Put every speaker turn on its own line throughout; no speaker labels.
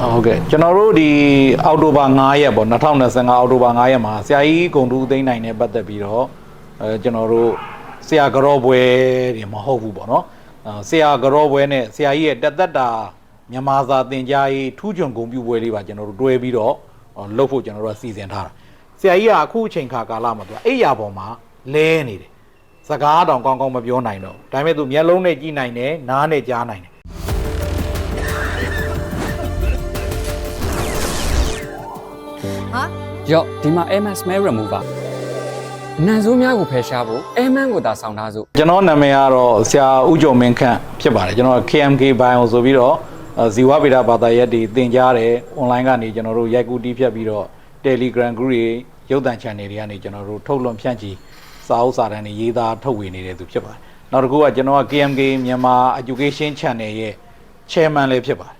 ဟုတ်ကဲ့ကျွန်တော်တို့ဒီအောက်တိုဘာ9ရက်ပေါ့2025အောက်တိုဘာ9ရက်မှာဆရာကြီးဂုံတူးသိန်းနိုင်နဲ့ပတ်သက်ပြီးတော့အဲကျွန်တော်တို့ဆရာကြောပွဲတွေမဟုတ်ဘူးပေါ့နော်အဲဆရာကြောပွဲနဲ့ဆရာကြီးရဲ့တက်သက်တာမြန်မာစာသင်ကြားရေးထူးချွန်ဂုံပြူပွဲလေးပါကျွန်တော်တို့တွဲပြီးတော့လုပ်ဖို့ကျွန်တော်တို့ကစီစဉ်ထားတာဆရာကြီးကအခုအချိန်ခါကာလမှာသူကအိယာပေါ်မှာလဲနေတယ်စကားတောင်ကောင်းကောင်းမပြောနိုင်တော့ဘူးဒါပေမဲ့သူမျက်လုံးနဲ့ကြည့်နိုင်တယ်နားနဲ့ကြားနိုင်တယ်
ရော့ဒီမှာ MS Smell Remover နန်ဆိုးများကိုဖယ်ရှားဖို့ Airman ကိုသာဆောင်းထားစို့
ကျွန်တော်နာမည်ကတော့ဆရာဦးကျော်မင်းခန့်ဖြစ်ပါတယ်ကျွန်တော် KMK Bio ဆိုပြီးတော့အဲဇီဝဗေဒဘာသာရပ်တွေသင်ကြားတယ် online ကနေကျွန်တော်တို့ရိုက်ကူးတီးဖြတ်ပြီးတော့ Telegram group တွေရုပ်သံ channel တွေကနေကျွန်တော်တို့ထုတ်လွှင့်ဖြန့်ချီစာအုပ်စာတမ်းတွေရေးသားထုတ်ဝေနေတဲ့သူဖြစ်ပါတယ်နောက်တစ်ခုကကျွန်တော်က KMK မြန်မာ Education Channel ရဲ့ chairman လည်းဖြစ်ပါတယ်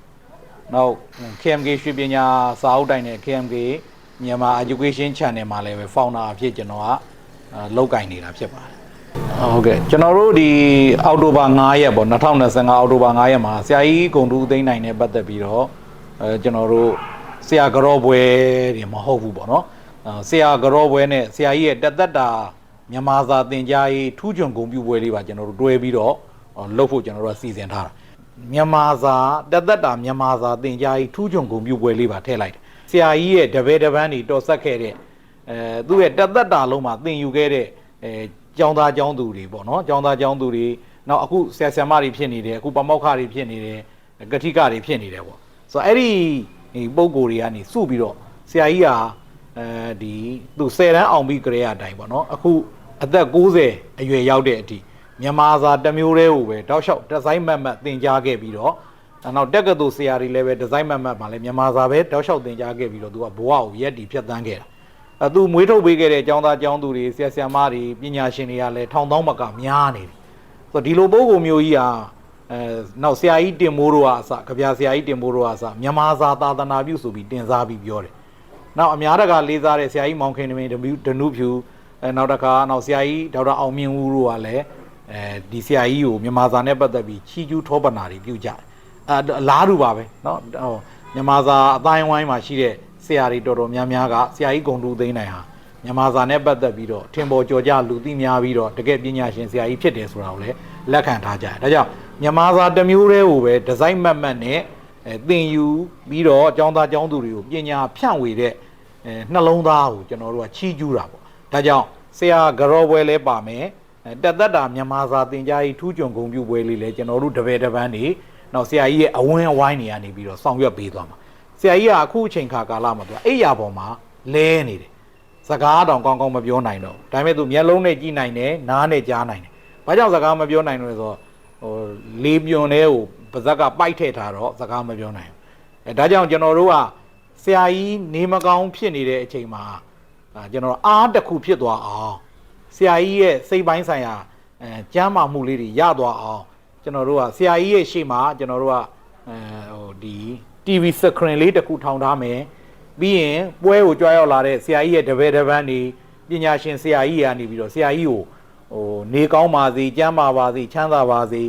နောက် KMK ရွှေပညာစာအုပ်တိုင်းနဲ့ KMK မြန်မာ Education Channel မှာလည်းပဲ founder အဖြစ်ကျွန်တော်ကအဲလောက်ကင်နေတာဖြစ်ပါတယ်ဟုတ်ကဲ့ကျွန်တော်တို့ဒီအောက်တိုဘာ9ရက်ပေါ့2025အောက်တိုဘာ9ရက်မှာဆရာကြီးဂုံတူးသိန်းနိုင်နဲ့ပတ်သက်ပြီးတော့အဲကျွန်တော်တို့ဆရာကြောပွဲတွေမဟုတ်ဘူးပေါ့နော်အဲဆရာကြောပွဲနဲ့ဆရာကြီးရဲ့တက်သက်တာမြန်မာစာသင်ကြားရေးထူးချွန်ဂုံပြူပွဲလေးပါကျွန်တော်တို့တွဲပြီးတော့လုပ်ဖို့ကျွန်တော်တို့ကစီစဉ်ထားတာမြန်မာစာတက်သက်တာမြန်မာစာသင်ကြားရေးထူးချွန်ဂုံပြူပွဲလေးပါထည့်လိုက်တယ် ဆရာကြီးရဲ့တပည့်တပန်းတွေတော်ဆက်ခဲ့တဲ့အဲသူ့ရဲ့တက်သက်တာလုံးမှာသင်ယူခဲ့တဲ့အဲကျောင်းသားကျောင်းသူတွေပေါ့နော်ကျောင်းသားကျောင်းသူတွေနောက်အခုဆရာဆရာမတွေဖြစ်နေတယ်အခုပမောက္ခတွေဖြစ်နေတယ်ကတိကတွေဖြစ်နေတယ်ပေါ့ဆိုတော့အဲ့ဒီဒီပုံကိုယ်တွေကနေစုပြီးတော့ဆရာကြီးဟာအဲဒီသူ10တန်းအောင်ပြီးကြရအတိုင်းပေါ့နော်အခုအသက်60အရွယ်ရောက်တဲ့အထိမြန်မာစာတစ်မျိုးတည်းကိုပဲတောက်လျှောက်ဒီဇိုင်းမတ်မတ်သင်ကြားခဲ့ပြီးတော့ နောက်တက်ကတူဆရာတွေလည်းပဲဒီဇိုင်းမတ်မတ်မှာလည်းမြန်မာစာပဲတောက်လျှောက်သင်ကြားခဲ့ပြီးတော့သူကဘဝကိုရက်တီဖြတ်သန်းခဲ့တာအဲသူမွေးထုတ်ပေးခဲ့တဲ့ကျောင်းသားကျောင်းသူတွေဆရာဆရာမတွေပညာရှင်တွေကလည်းထောင်သောင်းမကများနေပြီဆိုတော့ဒီလိုပုံကိုမျိုးကြီးဟာအဲနောက်ဆရာကြီးတင်မိုးတို့ကအစကြပြဆရာကြီးတင်မိုးတို့ကအစမြန်မာစာသာသနာပြုဆိုပြီးတင်စားပြီးပြောတယ်နောက်အများတကာလေးစားတဲ့ဆရာကြီးမောင်ခင်တမင်းဒနုဒနုဖြူအဲနောက်တစ်ခါနောက်ဆရာကြီးဒေါက်တာအောင်မြင့်ဦးတို့ကလည်းအဲဒီဆရာကြီးကိုမြန်မာစာနဲ့ပတ်သက်ပြီးချီးကျူးထောပနာတွေပြုကြတယ် အဲအလားတူပါပဲเนาะဟိုမြန်မာစာအတိုင်းဝိုင်းမှာရှိတဲ့ ဆရာတွေတော်တော်များများကဆရာကြီးဂုံတူသိန်းနိုင်ဟာမြန်မာစာနဲ့ပတ်သက်ပြီးတော့ထင်ပေါ်ကျော်ကြလူသိများပြီးတော့တကယ်ပညာရှင်ဆရာကြီးဖြစ်တယ်ဆိုတာကိုလည်းလက်ခံထားကြတယ်။ဒါကြောင့်မြန်မာစာတစ်မျိုးတည်းကိုပဲဒီဇိုင်းမတ်မတ်နဲ့အဲသင်ယူပြီးတော့အကြောင်းသားအကြောင်းသူတွေကိုပညာဖြန့်ဝေတဲ့အဲနှလုံးသားကိုကျွန်တော်တို့ကချီးကျူးတာပေါ့။ဒါကြောင့်ဆရာကရောပွဲလဲပါမယ်။အဲတက်သက်တာမြန်မာစာသင်ကြားရေးထူးချွန်ဂုံပြူပွဲလေးလဲကျွန်တော်တို့တပည့်တပန်းနေ နောက်ဆရာကြီးရဲ့အဝင်းအဝိုင်းတွေကနေပြီးတော့ဆောင်ရွက်ပေးသွားမှာ။ဆရာကြီးကအခုအချိန်ခါကာလမှာသူကအိယာပေါ်မှာလဲနေတယ်စကားတောင်ကောင်းကောင်းမပြောနိုင်တော့ဘူးဒါပေမဲ့သူမျက်လုံးနဲ့ကြည့်နိုင်တယ်နားနဲ့ကြားနိုင်တယ်ဘာကြောင့်စကားမပြောနိုင်လို့လဲဆိုတော့ဟိုလေးပြွန်တဲ့ကိုပါဇက်ကပိုက်ထည့်ထားတော့စကားမပြောနိုင်ဘူးအဲဒါကြောင့်ကျွန်တော်တို့ကဆရာကြီးနေမကောင်းဖြစ်နေတဲ့အချိန်မှာအာကျွန်တော်အားတစ်ခုဖြစ်သွားအောင်ဆရာကြီးရဲ့စိတ်ပိုင်းဆိုင်ရာအဲကျမ်းမာမှုလေးတွေရသွားအောင် ကျွန်တော်တို့ကဆရာကြီးရဲ့ရှေ့မှာကျွန်တော်တို့ကအဲဟိုဒီ TV screen လေးတစ်ခုထောင်ထားမယ်ပြီးရင်ပွဲကိုကြွားရောက်လာတဲ့ဆရာကြီးရဲ့တပည့်တပန်းနေပညာရှင်ဆရာကြီးကနေပြီးတော့ဆရာကြီးကိုဟိုနေကောင်းပါစေကျမ်းမာပါစေချမ်းသာပါစေ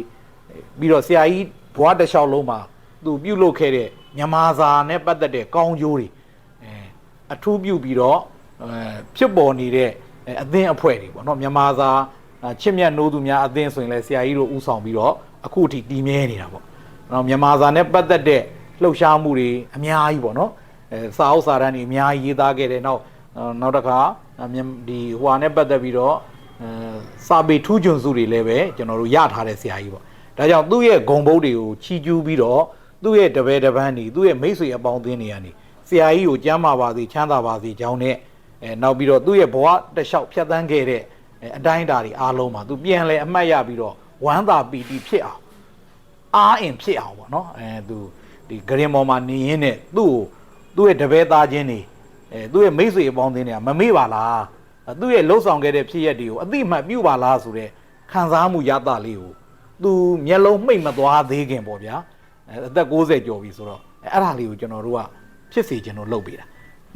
ပြီးတော့ဆရာကြီးဘဝတစ်လျှောက်လုံးမှာသူပြုတ်လုခဲ့တဲ့မြန်မာစာနဲ့ပတ်သက်တဲ့ကောင်းကျိုးတွေအဲအထူးပြုပြီးတော့အဲဖြစ်ပေါ်နေတဲ့အဲအသင်းအဖွဲ့တွေပေါ့နော်မြန်မာစာအဲချစ်မြတ်နိုးသူများအသင်းဆိုရင်လည်းဆရာကြီးတို့ဥဆောင်ပြီးတော့ အခုအထိတည်မြဲနေတာပေါ့နော်မြန်မာစာနဲ့ပတ်သက်တဲ့လှုပ်ရှားမှုတွေအများကြီးပေါ့နော်အဲစာအုပ်စာတမ်းတွေအများကြီးရေးသားခဲ့တယ်နောက်အော်နောက်တစ်ခါအမြန်ဒီဟွာနဲ့ပတ်သက်ပြီးတော့အဲစာပေထူးချွန်စုတွေလည်းပဲကျွန်တော်တို့ရထားတဲ့ဆရာကြီးပေါ့ဒါကြောင့်သူ့ရဲ့ဂုံဘုတ်တွေကိုချီကျူးပြီးတော့သူ့ရဲ့တပည့်တပန်းတွေသူ့ရဲ့မိတ်ဆွေအပေါင်းအသင်းတွေကနေဆရာကြီးကိုကြမ်းမာပါစေချမ်းသာပါစေကြောင်းနဲ့အဲနောက်ပြီးတော့သူ့ရဲ့ဘဝတစ်လျှောက်ဖြတ်သန်းခဲ့တဲ့အအတိုင်းအတာတွေအားလုံးမှာသူပြန်လဲအမှတ်ရပြီးတော့ ဝမ်းသာပီတိဖြစ်အောင်အားအင်ဖြစ်အောင်ပေါ့နော်အဲသူဒီဂရင်ပေါ်မှာနေရင်းနဲ့သူ့ကိုသူ့ရဲ့တပည့်သားချင်းနေအဲသူ့ရဲ့မိတ်ဆွေအပေါင်းအသင်းတွေကမမေ့ပါလားအဲသူ့ရဲ့လှုပ်ဆောင်ခဲ့တဲ့ဖြစ်ရက်တွေကိုအတိအမှတ်ပြုပါလားဆိုတဲ့ခံစားမှုရတာလေးကိုသူမျက်လုံးမှိတ်မသွားသေးခင်ပေါ့ဗျာအဲအသက်60ကျော်ပြီဆိုတော့အဲအဲ့ဒါလေးကိုကျွန်တော်တို့ကဖြစ်စေချင်လို့လုပ်ပေးတာ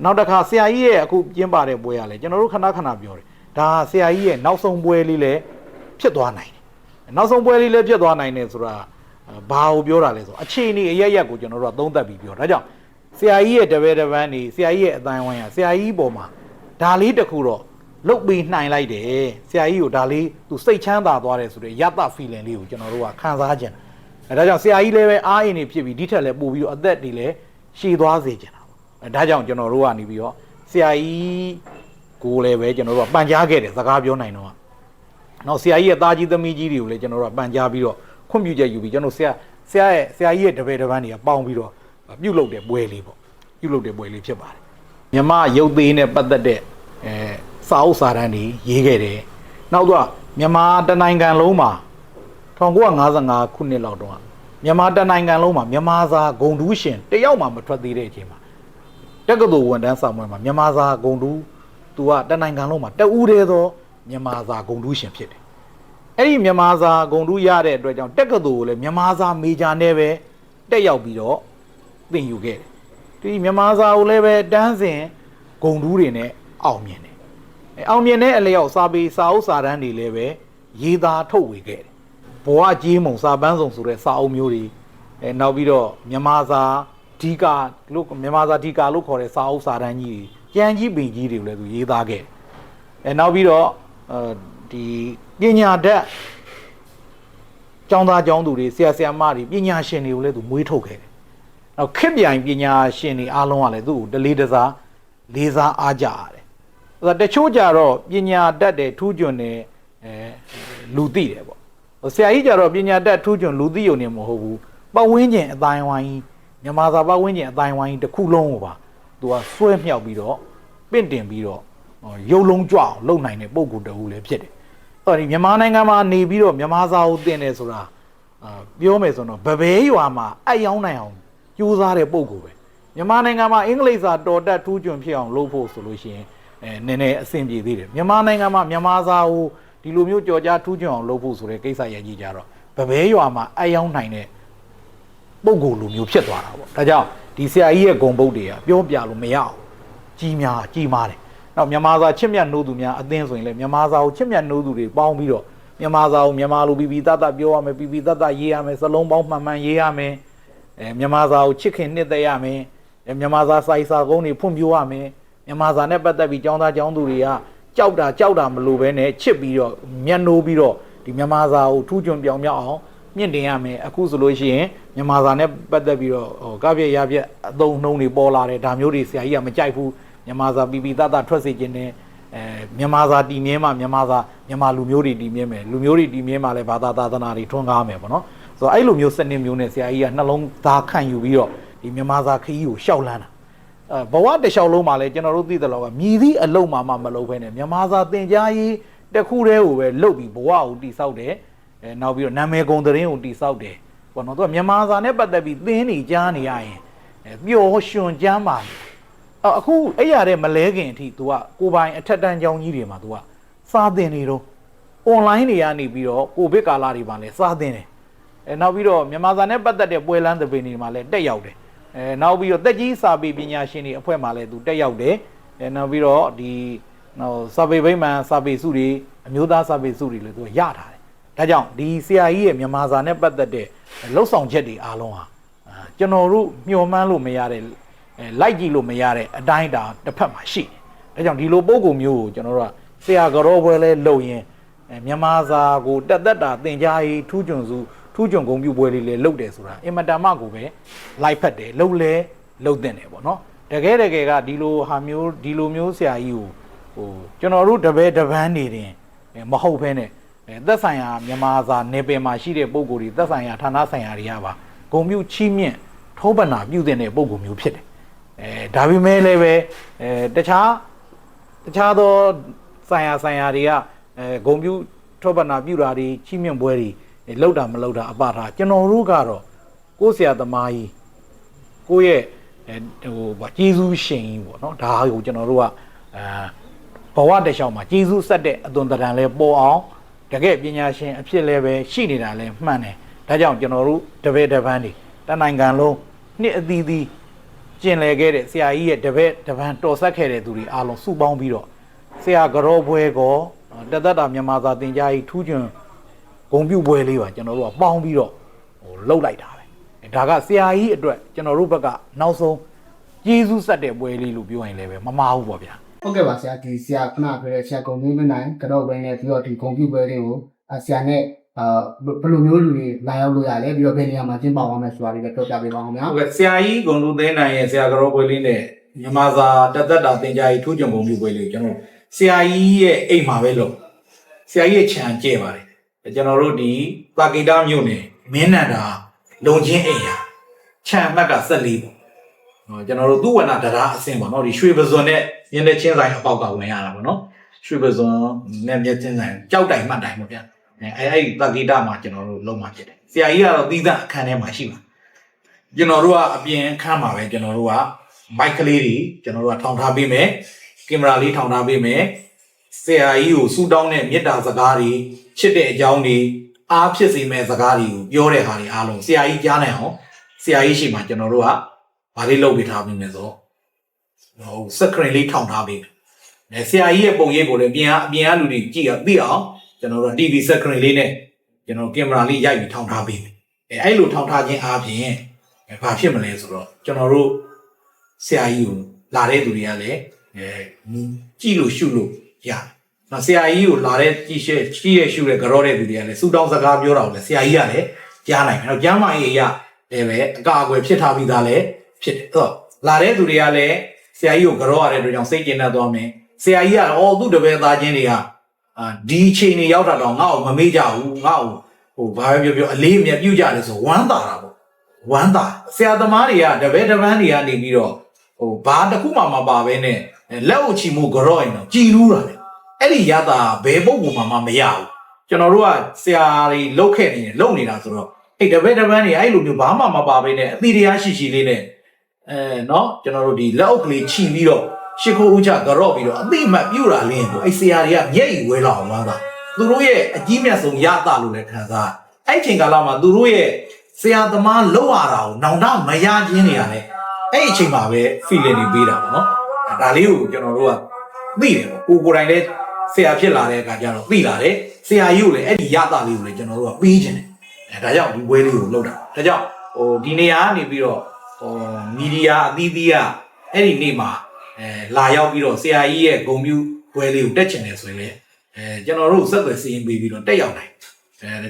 နောက်တစ်ခါဆရာကြီးရဲ့အခုကျင်းပတဲ့ပွဲကလည်းကျွန်တော်တို့ခဏခဏပြောတယ်ဒါဆရာကြီးရဲ့နောက်ဆုံးပွဲလေးလည်းဖြစ်သွားနိုင်တယ် နောက်ဆုံးပွဲလေးလည်းဖြစ်သွားနိုင်တယ်ဆိုတာအဲဘာကိုပြောတာလဲဆိုအခြေအနေအရရက်ကိုကျွန်တော်တို့ကသုံးသပ်ပြီးပြောဒါကြောင့်ဆရာကြီးရဲ့တပည့်တစ်ပန်းနေဆရာကြီးရဲ့အတိုင်းဝိုင်းရဆရာကြီးပေါ်မှာဒါလေးတစ်ခုတော့လုတ်ပြီးနှိုင်လိုက်တယ်ဆရာကြီးကိုဒါလေးသူစိတ်ချမ်းသာသွားတယ်ဆိုတဲ့ယတ feeling လေးကိုကျွန်တော်တို့ကခံစားကြတယ်အဲဒါကြောင့်ဆရာကြီးလည်းပဲအားအင်းနေဖြစ်ပြီးဒီထက်လည်းပို့ပြီးတော့အသက်တွေလည်းရှည်သွားစေချင်တာပေါ့အဲဒါကြောင့်ကျွန်တော်တို့ကနေပြီးတော့ဆရာကြီးကိုလည်းပဲကျွန်တော်တို့ကပန်ကြားခဲ့တယ်စကားပြောနိုင်တော့ နောက်ဆရာကြီးရဲ့သားကြီးသမီးကြီးတွေကိုလည်းကျွန်တော်တို့ကပန်ကြားပြီးတော့ခွင့်ပြုချက်ယူပြီးကျွန်တော်ဆရာဆရာရဲ့ဆရာကြီးရဲ့တပည့်တစ်ပန်းတွေကပေါင်းပြီးတော့ပြုတ်လုတဲ့ပွဲလေးပေါ့ပြုတ်လုတဲ့ပွဲလေးဖြစ်ပါတယ်မြမရုပ်သေးနဲ့ပတ်သက်တဲ့အဲစာအုပ်စာတမ်းတွေရေးခဲ့တယ်နောက်တော့မြန်မာတနိုင်ငံလုံးမှာ1955ခုနှစ်လောက်တော့မြန်မာတနိုင်ငံလုံးမှာမြန်မာစာဂုံတူးရှင်တယောက်မှမထွက်သေးတဲ့အချိန်မှာတက္ကသိုလ်ဝန်ထမ်းဆောင်ပွဲမှာမြန်မာစာဂုံတူးသူကတနိုင်ငံလုံးမှာတဦးတည်းသော မြန်မာစာဂုံတူးရှင်ဖြစ်တယ်။အဲ့ဒီမြန်မာစာဂုံတူးရတဲ့အတွက်ကြောင့်တက္ကသိုလ်ကိုလည်းမြန်မာစာမေဂျာနဲ့ပဲတက်ရောက်ပြီးတော့သင်ယူခဲ့တယ်။ဒီမြန်မာစာကိုလည်းပဲတန်းစဉ်ဂုံတူးတွေနဲ့အောင်မြင်တယ်။အဲအောင်မြင်တဲ့အလျောက်စာပေစာအုပ်စာတမ်းတွေလည်းပဲရေးသားထုတ်ဝေခဲ့တယ်။ဘဝကြီးမုံစာပန်းစုံဆိုတဲ့စာအုပ်မျိုးတွေအဲနောက်ပြီးတော့မြန်မာစာဒီကာလို့မြန်မာစာဒီကာလို့ခေါ်တဲ့စာအုပ်စာတမ်းကြီးတွေကြံကြီးပင်ကြီးတွေကိုလည်းသူရေးသားခဲ့တယ်။အဲနောက်ပြီးတော့အဲ ဒီပညာတတ်ကျောင်းသားကျောင်းသူတွေဆရာဆရာမတွေပညာရှင်တွေကိုလည်းသူမွေးထုတ်ခဲ့တယ်။နောက်ခက်ပြိုင်ပညာရှင်တွေအားလုံးကလည်းသူ့ကိုတလေးတစားလေးစားအားကြရတယ်။အဲဒါတချို့ကြတော့ပညာတတ်တယ်ထူးချွန်တယ်အဲလူသိတယ်ပေါ့။ဟိုဆရာကြီးကြတော့ပညာတတ်ထူးချွန်လူသိုံနေမဟုတ်ဘူး။ပတ်ဝန်းကျင်အတိုင်းဝိုင်းကြီးမြန်မာစာပတ်ဝန်းကျင်အတိုင်းဝိုင်းကြီးတစ်ခုလုံးကိုပါသူကဆွဲမြောက်ပြီးတော့ပင့်တင်ပြီးတော့ဟို ရုပ်လုံးကြွအောင်လုပ်နိုင်တဲ့ပုံကူတူလည်းဖြစ်တယ်။အဲ့ဒီမြန်မာနိုင်ငံမှာနေပြီးတော့မြန်မာစာကိုသင်တယ်ဆိုတာအာပြောမယ်ဆိုတော့ဗဘဲရွာမှာအယောင်းနိုင်အောင်ကြိုးစားတဲ့ပုံကူပဲ။မြန်မာနိုင်ငံမှာအင်္ဂလိပ်စာတော်တက်ထူးချွန်ဖြစ်အောင်လုပ်ဖို့ဆိုလို့ရှိရင်အဲနည်းနည်းအဆင်ပြေသေးတယ်။မြန်မာနိုင်ငံမှာမြန်မာစာကိုဒီလိုမျိုးကြော်ကြားထူးချွန်အောင်လုပ်ဖို့ဆိုတဲ့ကိစ္စရကြီးကြတော့ဗဘဲရွာမှာအယောင်းနိုင်တဲ့ပုံကိုယ်လူမျိုးဖြစ်သွားတာပေါ့ဒါကြောင့်ဒီဆရာကြီးရဲ့ဂုံပုတ်တွေကပြောပြလို့မရအောင်ကြီးများကြီးမားတယ် နောက်မြန်မာစာချစ်မြတ်နှိုးသူများအသင်းဆိုရင်လည်းမြန်မာစာကိုချစ်မြတ်နှိုးသူတွေပေါင်းပြီးတော့မြန်မာစာကိုမြန်မာလိုပြီးပြီးတတ်တတ်ပြောရမယ်ပြီးပြီးတတ်တတ်ရေးရမယ်စလုံးပေါင်းမှန်မှန်ရေးရမယ်အဲမြန်မာစာကိုချစ်ခင်နှစ်သက်ရမယ်အဲမြန်မာစာစိုက်စာကုန်းတွေဖွံ့ဖြိုးရမယ်မြန်မာစာနဲ့ပတ်သက်ပြီးចောင်းသားចောင်းသူတွေကကြောက်တာကြောက်တာမလိုပဲနဲ့ချစ်ပြီးတော့မျက်နှိုးပြီးတော့ဒီမြန်မာစာကိုထူးချွန်ပြောင်မြောက်အောင်မြင့်တင်ရမယ်အခုဆိုလို့ရှိရင်မြန်မာစာနဲ့ပတ်သက်ပြီးတော့ဟိုကပြည့်ရပြည့်အသုံးနှုံးတွေပေါ်လာတယ်ဒါမျိုးတွေဆရာကြီးကမကြိုက်ဘူး မြန်မာစာပီပီတတထွက်စေခြင်းနဲ့အဲမြန်မာစာတည်မြဲမှမြန်မာစာမြန်မာလူမျိုးတွေတည်မြဲမယ်လူမျိုးတွေတည်မြဲမှလည်းဘာသာသာသနာတွေထွန်းကားမယ်ပေါ့နော်ဆိုတော့အဲ့လိုမျိုးစနစ်မျိုးနဲ့ဆရာကြီးကနှလုံးသားခန့်ယူပြီးတော့ဒီမြန်မာစာခရီးကိုရှောက်လန်းတာအဲဘဝတစ်လျှောက်လုံးမှာလည်းကျွန်တော်တို့သိတယ်လို့ကမြည်သည့်အလုံးမှမမလုပ်ဘဲနဲ့မြန်မာစာသင်ကြားရေးတစ်ခုတည်းကိုပဲလုပ်ပြီးဘဝကိုတည်ဆောက်တယ်အဲနောက်ပြီးတော့နာမည်ဂုံသတင်းကိုတိဆောက်တယ်ပေါ့နော်သူကမြန်မာစာနဲ့ပတ်သက်ပြီးသင်နေကြားနေရရင်အဲပျော်ရွှင်ကြမ်းပါလေ အော်အခုအဲ့ရတဲ့မလဲခင်အထိ तू ကကိုပိုင်အထက်တန်းကျောင်းကြီးတွေမှာ तू ကစာသင်နေတော့ online တွေကနေပြီးတော့ကိုဗစ်ကာလတွေမှာလည်းစာသင်တယ်အဲနောက်ပြီးတော့မြန်မာစာနဲ့ပတ်သက်တဲ့ပွဲလန်းသဘင်တွေမှာလည်းတက်ရောက်တယ်အဲနောက်ပြီးတော့တက်ကြီးစာပေပညာရှင်တွေအဖွဲ့မှာလည်း तू တက်ရောက်တယ်အဲနောက်ပြီးတော့ဒီနော်စာပေဗိမာန်စာပေစုတွေအမျိုးသားစာပေစုတွေလည်း तू ရထားတယ် ဒါကြောင့်ဒီဆရာကြီးရဲ့မြန်မာစာနဲ့ပတ်သက်တဲ့လှုပ်ဆောင်ချက်တွေအားလုံးဟာအာကျွန်တော်တို့မျှော်မှန်းလို့မရတဲ့အဲ လိုက်ကြည့်လို့မရတဲ့အတိုင်းအတာတစ်ဖက်မှာရှိတယ်။ဒါကြောင့်ဒီလိုပုံကုမျိုးကိုကျွန်တော်တို့ကဆရာကတော်ပွဲလဲလုပ်ရင်အဲမြန်မာစာကိုတက်သက်တာသင်ကြားရေးထူးချွန်စုထူးချွန်ဂုံပြူပွဲလေးလဲလုပ်တယ်ဆိုတာအင်မတန်မှကိုပဲလိုက်ဖက်တယ်လှုပ်လဲလှုပ်တဲ့တယ်ပေါ့နော်။တကယ်တကယ်ကဒီလိုဟာမျိုးဒီလိုမျိုးဆရာကြီးကိုဟိုကျွန်တော်တို့တပည့်တပန်းနေတင်အဲမဟုတ်ဘဲနဲ့အဲသက်ဆိုင်ရာမြန်မာစာနယ်ပယ်မှာရှိတဲ့ပုံကိုယ်တွေသက်ဆိုင်ရာဌာနဆိုင်ရာတွေကပါဂုံမျိုးချီးမြင့်ထောပနာပြုတဲ့ပုံကိုယ်မျိုးဖြစ်တယ် အဲဒါပေမဲ့လည်းပဲအဲတခြားတခြားသောဆိုင်ရာဆိုင်ရာတွေကအဲဂုံမျိုးထောပနာပြုတာတွေချီးမြင့်ပွဲတွေလောက်တာမလောက်တာအပထားကျွန်တော်တို့ကတော့ကိုယ့်ဆရာသမားကြီးကိုယ့်ရဲ့အဲဟိုဗာကျေးဇူးရှင်ကြီးပေါ့နော်ဒါကိုကျွန်တော်တို့ကအာဘဝတစ်လျှောက်မှာကျေးဇူးဆက်တဲ့အသွင်သဏ္ဍာန်လဲပေါ်အောင်တကယ်ပညာရှင်အဖြစ်လဲပဲရှိနေတာလဲမှန်တယ်ဒါကြောင့်ကျွန်တော်တို့တပည့်တပန်းတွေတနိုင်ငံလုံးနှစ်အသီးသီး ကျင်လည်ခဲ့တဲ့ဆရာကြီးရဲ့တပည့်တပန်းတော်ဆက်ခဲ့တဲ့သူတွေအားလုံးစုပေါင်းပြီးတော့ဆရာကရောဘွဲကောတသက်တာမြန်မာစာသင်ကြားရေးထူးချွန်ဂုံပြုတ်ပွဲလေးပါကျွန်တော်တို့ကပေါင်းပြီးတော့ဟိုလှုပ်လိုက်တာပဲဒါကဆရာကြီးအတွက်ကျွန်တော်တို့ဘက်ကနောက်ဆုံးကျေးဇူးဆက်တဲ့ပွဲလေးလို့ပြောရင်လည်းပဲမမားဘူးပေါ့ဗျာ
ဟုတ်ကဲ့ပါဆရာဒီဆရာခဏပြောတဲ့ဆရာကုံမျိုးမနိုင်ကတော့ဘယ်နဲ့ပြီးတော့ဒီကွန်ပျူတာတွေကိုအဆရာနဲ့ အာဘယ်လိုမျိုးလူတွေလာရောက်လို့ရလဲပြီးတော့ဘယ်နေရာမှာကျင်းပသွားမယ်ဆိုတာလေးလည်းပြောပြပေးပါဦးခင်ဗျာ
ဟုတ်ကဲ့ဆရာကြီးဂုံလူသိန်းနိုင်ရဲ့ဆရာကတော်ပွဲလေးနဲ့မြန်မာစာတသက်တာသင်ကြားရေးထိုးကြုံပုံပြုပွဲလေးကိုကျွန်တော်ဆရာကြီးရဲ့အိမ်မှာပဲလုပ်ဆရာကြီးရဲ့ခြံကျဲပါတယ်ကျွန်တော်တို့ဒီပါကီတာမြို့နယ်မင်းနန္ဒာလုံချင်းအိမ်ဟာခြံအမှတ်က14ပေါ့ဟောကျွန်တော်တို့သူ့ဝဏတရားအဆင့်ပေါ့နော်ဒီရွှေပဇွန်နဲ့ရင်းတဲ့ချင်းဆိုင်အပေါက်ကဝင်ရတာပေါ့နော်ရွှေပဇွန်နဲ့မြက်ချင်းဆိုင်ကြောက်တိုင်မှတ်တိုင်ပေါ့ဗျာ အဲအဲ့ဒီပါကီတာမှာကျွန်တော်တို့လုံမှာဖြစ်တယ်ဆရာကြီးကတော့သီးသန့်အခန်းထဲမှာရှိပါကျွန်တော်တို့ကအပြင်ခန်းမှာပဲကျွန်တော်တို့ကမိုက်ကလေးတွေကျွန်တော်တို့ကထောင်ထားပေးမယ်ကင်မရာလေးထောင်ထားပေးမယ်ဆရာကြီးကိုစူတောင်းတဲ့မေတ္တာစကားတွေချစ်တဲ့အကြောင်းတွေအားဖြစ်စေမဲ့စကားတွေကိုပြောတဲ့ဟာတွေအားလုံးဆရာကြီးကြားနိုင်အောင်ဆရာကြီးရှိမှကျွန်တော်တို့ကဘာလေးလုပ်ပေးထားပေးမယ်ဆိုတော့ဟိုစကရင်လေးထောင်ထားပေးမယ်ဆရာကြီးရဲ့ပုံရိပ်ကိုလည်းပြင်အပြင်အလူတွေကြည့်ရသိအောင် ကျွန်တော်တို့ TV စကရင်လေးနဲ့ကျွန်တော်ကင်မရာလေးရိုက်ပြီးထောင်ထားပေးမယ်အဲအဲ့လိုထောင်ထားခြင်းအားဖြင့်အဲဘာဖြစ်မလဲဆိုတော့ကျွန်တော်တို့ဆရာကြီးကိုလာတဲ့သူတွေကလည်းအဲကြည့်လို့ရှုလို့ရတယ်။နော်ဆရာကြီးကိုလာတဲ့ကြည့်ရှဲကြည့်ရရှုတဲ့ကြောတဲ့သူတွေကလည်းစူတောင်းစကားပြောတာကိုလည်းဆရာကြီးကလည်းကြားနိုင်တယ်။အဲ့တော့ကျမ်းမာရေးအရာလည်းပဲအကာအကွယ်ဖြစ်ထားပြီးသားလည်းဖြစ်တယ်။အဲ့တော့လာတဲ့သူတွေကလည်းဆရာကြီးကိုကြောရတဲ့အတွက်ကြောင့်စိတ်ကျဉ်တတ်သွားမယ်။ဆရာကြီးကအော်သူ့တပည့်သားချင်းတွေက အာဒီအချိန်နေရောက်တာတော့ငါ့ကိုမမေ့ကြဘူးငါ့ကိုဟိုဘာပဲပြောပြောအလေးအမြတ်ပြုကြတယ်ဆိုဝမ်းသာတာပေါ့ ဝမ်းသာဆရာသမားတွေကတပည့်တပန်းတွေကနေပြီးတော့ဟိုဘာတစ်ခုမှမပါဘဲနဲ့လက်အုပ်ချီမှုကြော့ရင်တော့ကြည်လူးတာလေအဲ့ဒီရတာဘယ်ပုဂ္ဂိုလ်မှမမရဘူးကျွန်တော်တို့ကဆရာတွေလုတ်ခဲ့နေတယ်လုတ်နေတာဆိုတော့အဲ့တပည့်တပန်းတွေအဲ့လိုမျိုးဘာမှမပါဘဲနဲ့အတိတရားရှိရှိလေးနဲ့အဲเนาะကျွန်တော်တို့ဒီလက်အုပ်ကလေးခြီပြီးတော့ ရှ िख ိုးဦးချကြော့ပြီးတော့အတိမတ်ပြူတာလင်းကိုအဲ့ဆရာတွေကမျက်ရည်ဝဲလာအောင်ဝမ်းသာသူတို့ရဲ့အကြီးမြတ်ဆုံးရတာလို့လည်းခံစားအဲ့ချိန်ကာလမှာသူတို့ရဲ့ဆရာသမားလောက်ရတာကိုနောင်တမရခြင်းနေရတယ်အဲ့ဒီအချိန်မှာပဲ feeling တွေပေးတာပေါ့နော်အဲဒါလေးကိုကျွန်တော်တို့ကသိတယ်ပေါ့ကိုကိုယ်တိုင်လည်းဆရာဖြစ်လာတဲ့အခါကျတော့သိလာတယ်ဆရာကြီးကိုလည်းအဲ့ဒီရတာလေးကိုလည်းကျွန်တော်တို့ကပေးခြင်းတယ်အဲဒါကြောင့်ဒီပွဲလေးကိုလုပ်တာဒါကြောင့်ဟိုဒီနေရာကနေပြီးတော့ဟိုမီဒီယာအသီးသီးကအဲ့ဒီနေ့မှာ အဲလာရောက်ပြီးတော့ဆရာကြီးရဲ့ဂုံပြူပွဲလေးကိုတက်ချင်တယ်ဆိုရင်လည်းအဲကျွန်တော်တို့ဆက်သွယ်စီရင်ပေးပြီးတော့တက်ရောက်နိုင်အဲ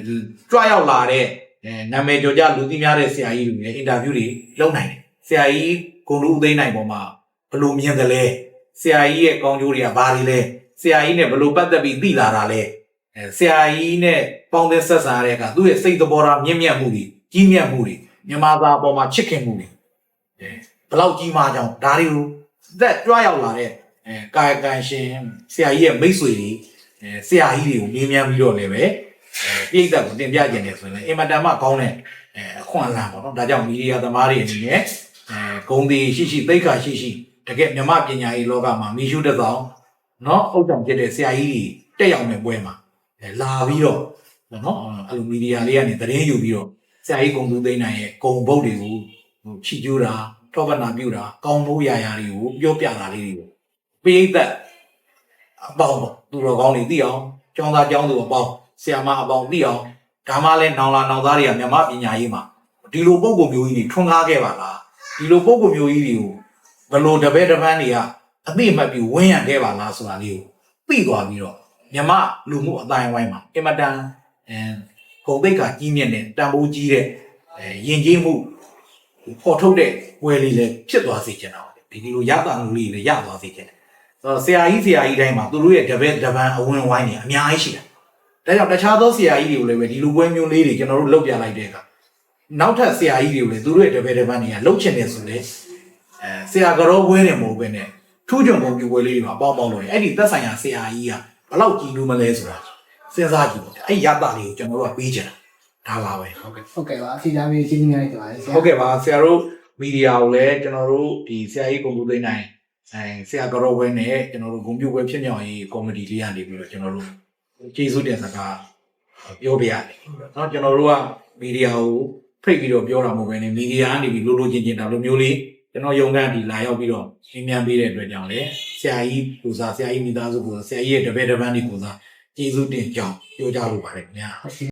ကြွရောက်လာတဲ့အဲနာမည်ကျော်ကြလူသိများတဲ့ဆရာကြီးတွေလည်းအင်တာဗျူးတွေလုပ်နိုင်တယ်ဆရာကြီးဂုံလူဦးသိန်းနိုင်ပေါ်မှာဘယ်လိုမြင်တယ်လဲဆရာကြီးရဲ့ကောင်းကျိုးတွေကဘာတွေလဲဆရာကြီးနဲ့ဘယ်လိုပတ်သက်ပြီးသိလာတာလဲအဲဆရာကြီးနဲ့ပေါင်းသင်းဆက်ဆံရတဲ့အခါသူ့ရဲ့စိတ်သဘောထားမြင့်မြတ်မှုတွေကြီးမြတ်မှုတွေမြန်မာသားအပေါ်မှာချစ်ခင်မှုတွေအဲဘယ်လောက်ကြီးမားကြောင်ဒါတွေကို သက်ကြွရောက်လာတဲ့အဲကာယကံရှင်ဆရာကြီးရဲ့မိတ်ဆွေတွေအဲဆရာကြီးတွေကိုမြင်မြန်ပြီးတော့လည်းပဲအဲပြိဿကိုတင်ပြကျင်တယ်ဆိုရင်လည်းအင်မတန်မှကောင်းတဲ့အဲအခွင့်အလမ်းပေါ့နော်ဒါကြောင့်မီဒီယာသမားတွေအနေနဲ့အဲဂုံတီရှိရှိသိက္ခာရှိရှိတကယ်မြမပညာရေးလောကမှာမိရှုတစ်ဆောင်နော်အုတ်တံဖြစ်တဲ့ဆရာကြီးတွေတက်ရောက်နေပွဲမှာအဲလာပြီးတော့နော်အဲ့လိုမီဒီယာလေးကနေသတင်းယူပြီးတော့ဆရာကြီးဂုံသူသိန်းနိုင်ရဲ့ဂုံဘုတ်တွေကိုဟိုချီကျူးတာ ထောပနာပြုတာကောင်းဖို့ရာရာတွေကိုပြောပြတာလေးတွေကိုပြိဿအပေါင်းပေါ့သူတော်ကောင်းတွေသိအောင်ကျောင်းသားကျောင်းသူအပေါင်းဆရာမအပေါင်းသိအောင်ဒါမှလည်းနောင်လာနောင်သားတွေကမြမပညာရေးမှာဒီလိုပုံပုံမျိုးကြီးတွေထွန်းကားခဲ့ပါလားဒီလိုပုံပုံမျိုးကြီးတွေကိုဘယ်လိုတပည့်တပန်းတွေကအသိမှတ်ပြီးဝန်းရံခဲ့ပါလားဆိုတာလေးကိုသိသွားပြီးတော့မြမလူမှုအတိုင်းဝိုင်းမှာအင်မတန်အဲဂုံသိက္ခာကြီးမြင့်တဲ့တန်ဖိုးကြီးတဲ့အဲယဉ်ကျေးမှု ပေါ်ထုတ်တဲ့ဝယ်လေးလည်းဖြစ်သွားစေချင်တာပါဒီလိုရတာမှုလေးလည်းရသွားစေချင်တယ်ဆိုတော့ဆရာကြီးဆရာကြီးတိုင်းမှာသူတို့ရဲ့တပည့်တပန်းအဝင်ဝိုင်းနေအများကြီးရှိတယ်ဒါကြောင့်တခြားသောဆရာကြီးတွေကိုလည်းပဲဒီလိုပွဲမျိုးလေးတွေကျွန်တော်တို့လုပ်ပြလိုက်တဲ့အခါနောက်ထပ်ဆရာကြီးတွေကိုလည်းသူတို့ရဲ့တပည့်တပန်းတွေကလှုပ်ချင်တယ်ဆိုလေအဲဆရာကြောပွဲနေမဟုတ်ဘဲနဲ့ထူးချွန်ပုံပြပွဲလေးတွေမှာပေါင်းပေါင်းလို့အဲ့ဒီသက်ဆိုင်ရာဆရာကြီးကဘလောက်ကြည်နူးမလဲဆိုတာစဉ်းစားကြည့်ပေါ့အဲ့ရတာလေးကိုကျွန်တော်တို့ကပေးချင်တာ ဒါပါပဲဟုတ်ကဲ့
ဟုတ်ကဲ့ပါအစီအစဉ်လေးရှင်းပြနေကြပါတယ်ဆရာ
ဟုတ်ကဲ့ပါဆရာတို့မီဒီယာကိုလည်းကျွန်တော်တို့ဒီဆရာကြီးကွန်ပျူတာနိုင်အဲဆရာကြောပွဲနဲ့ကျွန်တော်တို့ဂုံပြိုပွဲဖြစ်မြောက်ရေးကော်မတီလေးကနေပြီးတော့ကျွန်တော်တို့ကျေးဇူးတင်စကား ပြောပြရတယ်။เนาะကျွန်တော်တို့ကမီဒီယာကိုဖိတ်ပြီးတော့ပြောတာမဟုတ်ဘဲနဲ့မီဒီယာကနေပြီးလိုလိုချင်းချင်းဒါလိုမျိုးလေးကျွန်တော်ယုံကန်းဒီလာရောက်ပြီးတော့ရှင်းပြပေးတဲ့အတွက်ကြောင့်လေဆရာကြီးပူဇာဆရာကြီးမိသားစုပူဇာဆရာကြီးရဲ့တပည့်တပန်းဒီပူဇာကျေးဇူးတင်ကြောင်းပြောကြလို့ပါတယ်ခင်ဗျာ။
ဟုတ်ရှိ